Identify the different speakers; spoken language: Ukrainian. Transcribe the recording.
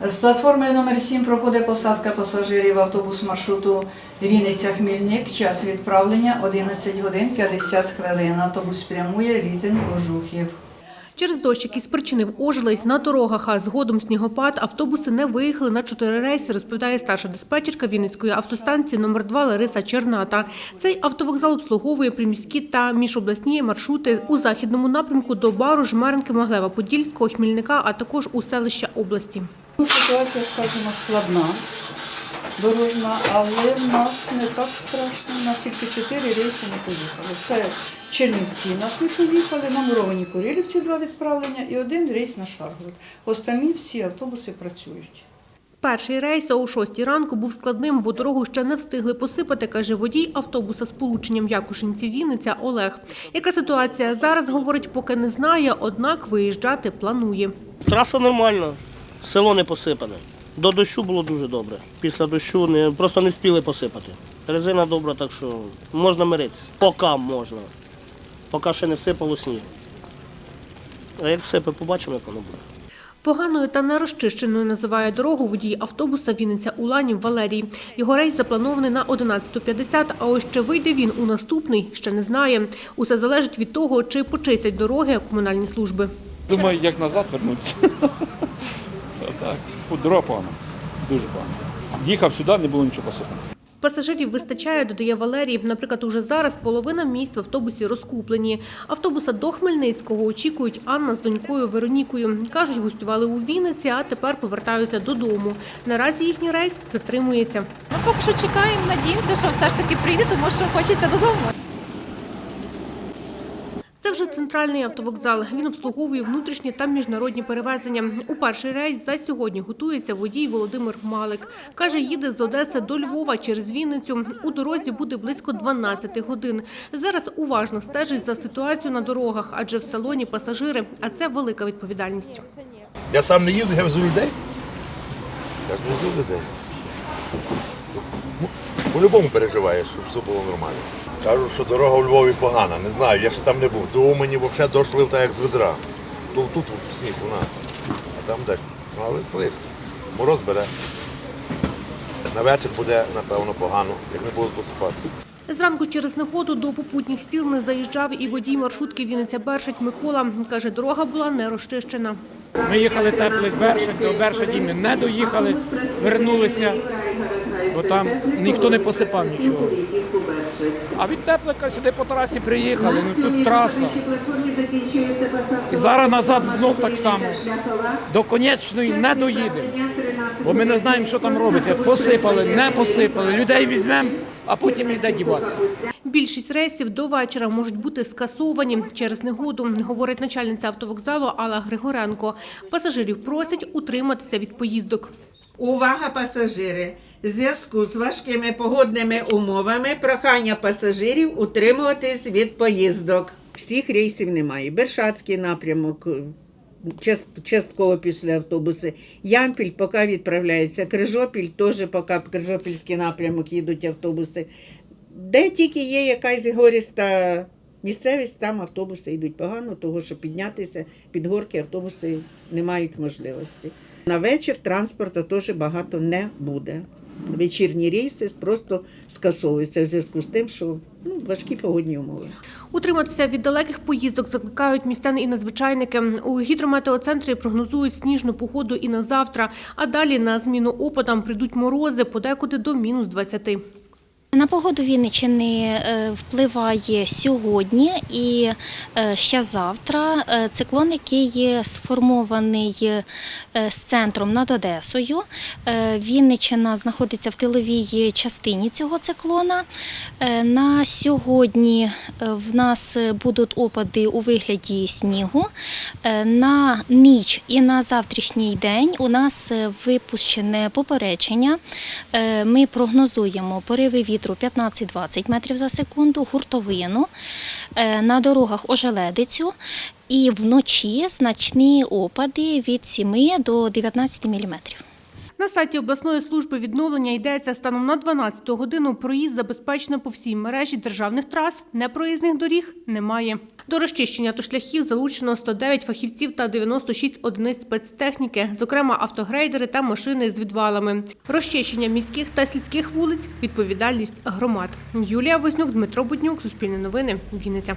Speaker 1: З платформи номер 7 проходить посадка пасажирів автобус маршруту Вінниця-Хмільник. Час відправлення 11 годин 50 хвилин. Автобус прямує Літин Кожухів.
Speaker 2: Через дощ, який спричинив ожеледь на дорогах, а згодом снігопад, автобуси не виїхали на чотири рейси, розповідає старша диспетчерка Вінницької автостанції номер 2 Лариса Черната. Цей автовокзал обслуговує приміські та міжобласні маршрути у західному напрямку до Бару, Жмеренки, Моглева, Подільського, Хмільника, а також у селища області.
Speaker 1: Ну, Ситуація, скажімо, складна, дорожна, але в нас не так страшно. У нас тільки чотири рейси не поїхали. Це Чернівці нас не поїхали, на Муровані Курилівці два відправлення і один рейс на Шаргород. Остальні всі автобуси працюють.
Speaker 2: Перший рейс о 6 ранку був складним, бо дорогу ще не встигли посипати, каже водій автобуса з полученням Якушинці Вінниця Олег. Яка ситуація зараз говорить, поки не знає, однак виїжджати планує.
Speaker 3: Траса нормальна, село не посипане. До дощу було дуже добре. Після дощу не, просто не спіли посипати. Резина добра, так що можна миритися. Поки можна. Поки ще не всипало сніг. А як всипе, побачимо, як воно буде.
Speaker 2: Поганою та нерозчищеною називає дорогу водій автобуса Вінниця Уланів Валерій. Його рейс запланований на 11.50, а ось чи вийде він у наступний, ще не знає. Усе залежить від того, чи почистять дороги комунальні служби.
Speaker 4: Думаю, як назад вернутися. Так, дорога погана, дуже погана. Їхав сюди, не було нічого посипано.
Speaker 2: Пасажирів вистачає, додає Валерій. Наприклад, уже зараз половина місць в автобусі розкуплені. Автобуса до Хмельницького очікують Анна з донькою Веронікою. Кажуть, гостювали у Вінниці, а тепер повертаються додому. Наразі їхній рейс затримується.
Speaker 5: Ну, поки що чекаємо, надіємося, що все ж таки прийде, тому що хочеться додому.
Speaker 2: Центральний автовокзал. Він обслуговує внутрішні та міжнародні перевезення. У перший рейс за сьогодні готується водій Володимир Малик. Каже, їде з Одеси до Львова через Вінницю. У дорозі буде близько 12 годин. Зараз уважно стежить за ситуацією на дорогах, адже в салоні пасажири, а це велика відповідальність.
Speaker 6: Я сам не їду, я везу людей. Я везу людей. По-любому переживаєш, щоб все було нормально. Кажуть, що дорога у Львові погана. Не знаю, я ще там не був. До Умані взагалі дошли так, як з ведра. Тут, тут сніг у нас, а там де. Ну, але слизько. Мороз бере. На вечір буде, напевно, погано, як не будуть посипати.
Speaker 2: Зранку через негоду до попутніх стіл не заїжджав і водій маршрутки Вінниця Бершить Микола. Каже, дорога була не розчищена.
Speaker 7: Ми їхали теплих бершик, до Бершаді ми не доїхали, вернулися, бо там ніхто не посипав нічого. А від теплика сюди по трасі приїхали, ну тут траса. І зараз назад знов так само. До конечної не доїдемо, бо ми не знаємо, що там робиться. Посипали, не посипали, людей візьмемо, а потім йде дівати.
Speaker 2: Більшість рейсів до вечора можуть бути скасовані через негоду, говорить начальниця автовокзалу Алла Григоренко. Пасажирів просять утриматися від поїздок.
Speaker 8: Увага, пасажири! В зв'язку з важкими погодними умовами прохання пасажирів утримуватись від поїздок. Всіх рейсів немає. Бершацький напрямок, частково пішли автобуси. Ямпіль поки відправляється. Крижопіль теж поки Крижопільський напрямок їдуть автобуси. Де тільки є якась горіста місцевість, там автобуси йдуть погано, того що піднятися під горки автобуси не мають можливості. На вечір транспорту теж багато не буде. Вечірні рейси просто скасовуються в зв'язку з тим, що ну, важкі погодні умови.
Speaker 2: Утриматися від далеких поїздок закликають містяни і надзвичайники. У гідрометеоцентрі прогнозують сніжну погоду і на завтра, а далі на зміну опадам прийдуть морози подекуди до мінус 20.
Speaker 9: На погоду Вінниччини е, впливає сьогодні і е, ще завтра е, циклон, який є сформований з центром над Одесою. Вінниччина знаходиться в тиловій частині цього циклона. На сьогодні в нас будуть опади у вигляді снігу. На ніч і на завтрашній день у нас випущене попередження. Ми прогнозуємо пориви вітру 15-20 метрів за секунду, гуртовину, е, на дорогах ожеледицю і вночі значні опади від 7 до 19 міліметрів.
Speaker 2: На сайті обласної служби відновлення йдеться станом на 12 годину. Проїзд забезпечено по всій мережі державних трас, непроїзних доріг немає. До розчищення автошляхів залучено 109 фахівців та 96 одиниць спецтехніки, зокрема автогрейдери та машини з відвалами. Розчищення міських та сільських вулиць – відповідальність громад. Юлія Вознюк, Дмитро Буднюк, Суспільне новини, Вінниця.